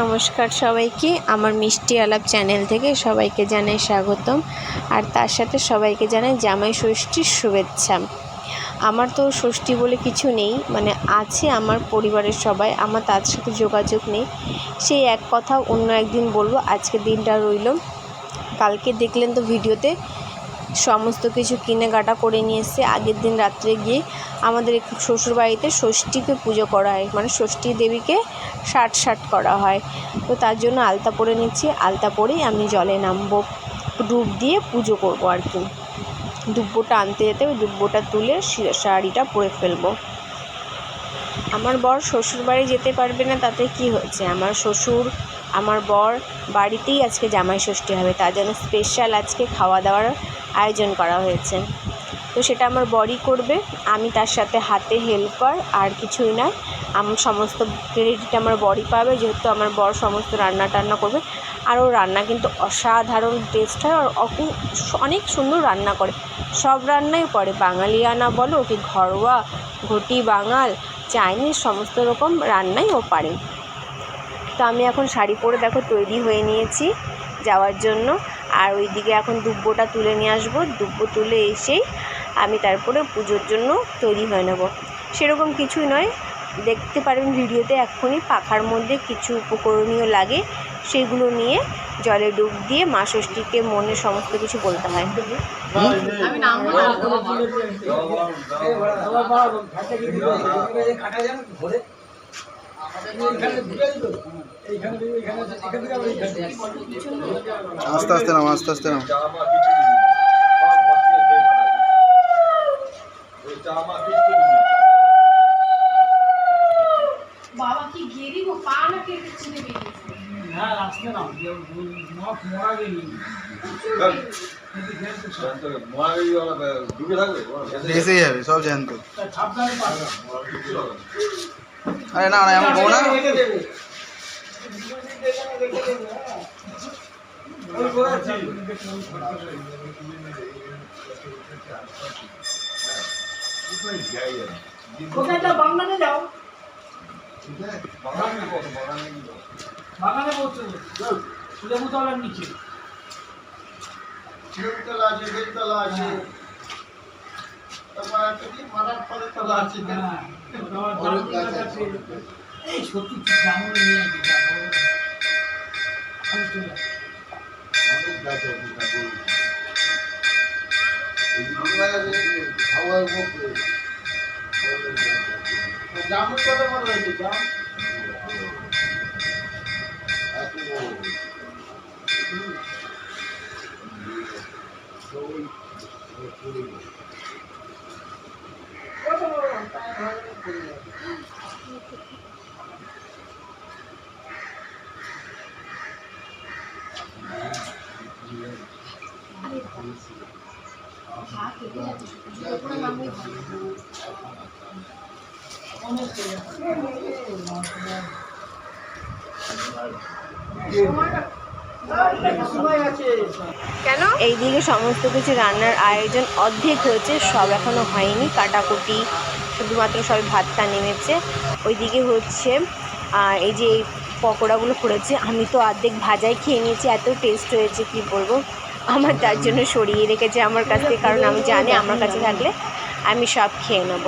নমস্কার সবাইকে। আমার মিষ্টি আলাপ চ্যানেল থেকে সবাইকে জানাই স্বাগতম। আর তার সাথে সবাইকে জানাই জামাই ষষ্ঠীর শুভেচ্ছা। আমার তো ষষ্ঠী বলে কিছু নেই মানে আছে আমার পরিবারের সবাই, আমার তার সাথে যোগাযোগ নেই। সেই এক কথা অন্য একদিন বলব, আজকে দিনটা রইল। কালকে দেখলেন তো ভিডিওতে, সমস্ত কিছু কিনে কাটা করে নিয়ে এসে আগের দিন রাত্রে গিয়ে আমাদের শ্বশুরবাড়িতে ষষ্ঠীকে পুজো করা হয়। মানে ষষ্ঠী দেবীকে ষাট ষাট করা হয়। তো তার জন্য আলতা পরে নিচ্ছি। আলতা পরেই আমি জলে নামবো। ডুব দিয়ে পুজো করব আর কি। দুব্বোটা আনতে যেতে ওই দুব্বোটা তুলে শাড়িটা পরে ফেলব। আমার বর শ্বশুরবাড়ি যেতে পারবে না, তাতে কি হয়েছে? আমার শ্বশুর, আমার বর বাড়িতেই আজকে জামাই ষষ্ঠী হবে। তার জন্য স্পেশাল আজকে খাওয়া দাওয়ার আয়োজন করা হয়েছে। তো সেটা আমার বরই করবে। আমি তার সাথে হাতে হেল্পার, আর কিছুই নয় আমার সমস্ত ক্রেডিট আমার বরই পাবে, যেহেতু আমার বর সমস্ত রান্না টান্না করবে। আর ও রান্না কিন্তু অসাধারণ টেস্ট হয়, আর অনেক সুন্দর রান্না করে। সব রান্নাই করে। বাঙালিয়ানা বলো কি ঘরোয়া, ঘটি বাঙাল, চাইনিজ সমস্ত রকম রান্নাই ও পারে। তো আমি এখন শাড়ি পরে দেখো তৈরি হয়ে নিয়েছি যাওয়ার জন্য। আর ওইদিকে এখন দুব্বোটা তুলে নিয়ে আসব। দুব্বো তুলে এসেই আমি তারপরে পুজোর জন্য তৈরি হয়ে নেব। সেরকম কিছুই নয়। দেখতে পারবেন ভিডিওতে এক্ষুনি পাখার মধ্যে কিছু উপকরণীয় লাগে, সেগুলো নিয়ে জলে ডুব দিয়ে মা ষষ্ঠীকে মনে সমস্ত কিছু বলতে হয়। আমি নামবো না আস্তে আস্তে নাও আস্তে আস্তে নাও বাবা কি গেরি গো পা না কেটে ছিঁড়ে বেরিয়েছে ডুবে থাকবে এসে যাবে সব জ্যান্ত আরে না না এমন বউ না কোথায় যাও বাংলাতে যাও? বাগানে পড়ছো লেবুতলার নিচে। শিবতলা আছে বেলতলা আছে। তারপর একটা কি? মারার ফলের তলা আছে। হ্যাঁ, গাছ আছে। এই সত্যি কি নিয়ে আসবি। আমি চলে। অনেক গাছ আছে ঠাকুর এই বাংলা আছে হাওয়ার মুখে জামুন কত বড় হয়েছে জাম এত বড়। হুম। ওই, ওই পড়ে গেছে। কত বড়? তাই ভালো পড়ে গেছে। সময় আছে কেন? এইদিকে সমস্ত কিছু রান্নার আয়োজন অর্ধেক হয়েছে, সব এখনও হয়নি। কাটাকুটি, শুধুমাত্র সবাই ভাতটা নেমেছে। ওইদিকে হচ্ছে এই যে পকোড়াগুলো করেছে, আমি তো অর্ধেক ভাজাই খেয়ে নিয়েছি, এত টেস্ট হয়েছে, কি বলব? আমার তার জন্য সরিয়ে রেখেছে আমার কাছ থেকে কারণ আমি জানি আমার কাছে থাকলে আমি সব খেয়ে নেব।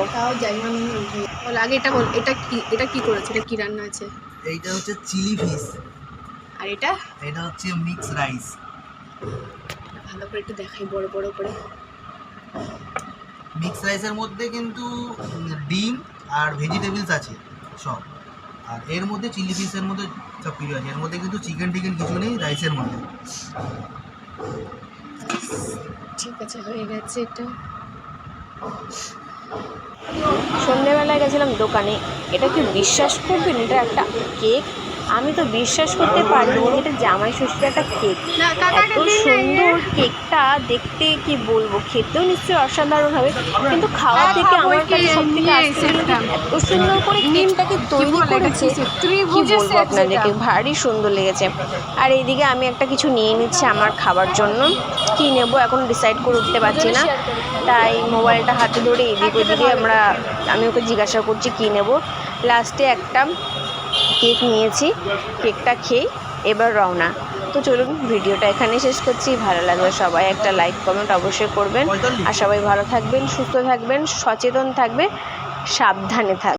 বল আগে এটা বল এটা কি এটা কি করেছে? এটা কি রান্না আছে এইটা হচ্ছে চিলি ফিশ। আর এটা? এটা হচ্ছে মিক্স রাইস। ভালো করে একটু দেখাই বড় বড় করে। মিক্স রাইসের মধ্যে কিন্তু ডিম আর ভেজিটেবলস আছে সব। আর এর মধ্যে চিলি ফিশের মধ্যে সব কিছু আছে। এর মধ্যে কিন্তু চিকেন টিকেন কিছু নেই রাইসের মধ্যে। ঠিক আছে, হয়ে গেছে এটা। সন্ধেবেলায় গেছিলাম দোকানে। এটা কি বিশ্বাস করবেন? এটা একটা কেক? আমি তো বিশ্বাস করতে পারিনি এটা জামাই ষষ্ঠীর একটা কেক। এত সুন্দর কেকটা দেখতে কি বলব? খেতেও নিশ্চয়ই অসাধারণ হবে কিন্তু খাওয়া থেকে আমার কাছে সব থেকে আশ্চর্য এত সুন্দর করে নিমটাকে তৈরি করেছে? কি বলব আপনাদেরকে? ভারী সুন্দর লেগেছে। আর এইদিকে আমি একটা কিছু নিয়ে নিচ্ছি আমার খাবার জন্য। কি নেব এখন ডিসাইড করে উঠতে পারছি না। তাই মোবাইলটা হাতে ধরে এদিক ওদিকে আমরা আমি ওকে জিজ্ঞাসা করছি কী নেব। লাস্টে একটা কেক নিয়েছি। কেকটা খেয়ে এবার রওনা। তো চলুন, ভিডিওটা এখানে শেষ করছি। ভালো লাগলে সবাই একটা লাইক কমেন্ট অবশ্যই করবেন। আর সবাই ভালো থাকবেন, সুস্থ থাকবেন, সচেতন থাকবে সাবধানে থাকবেন।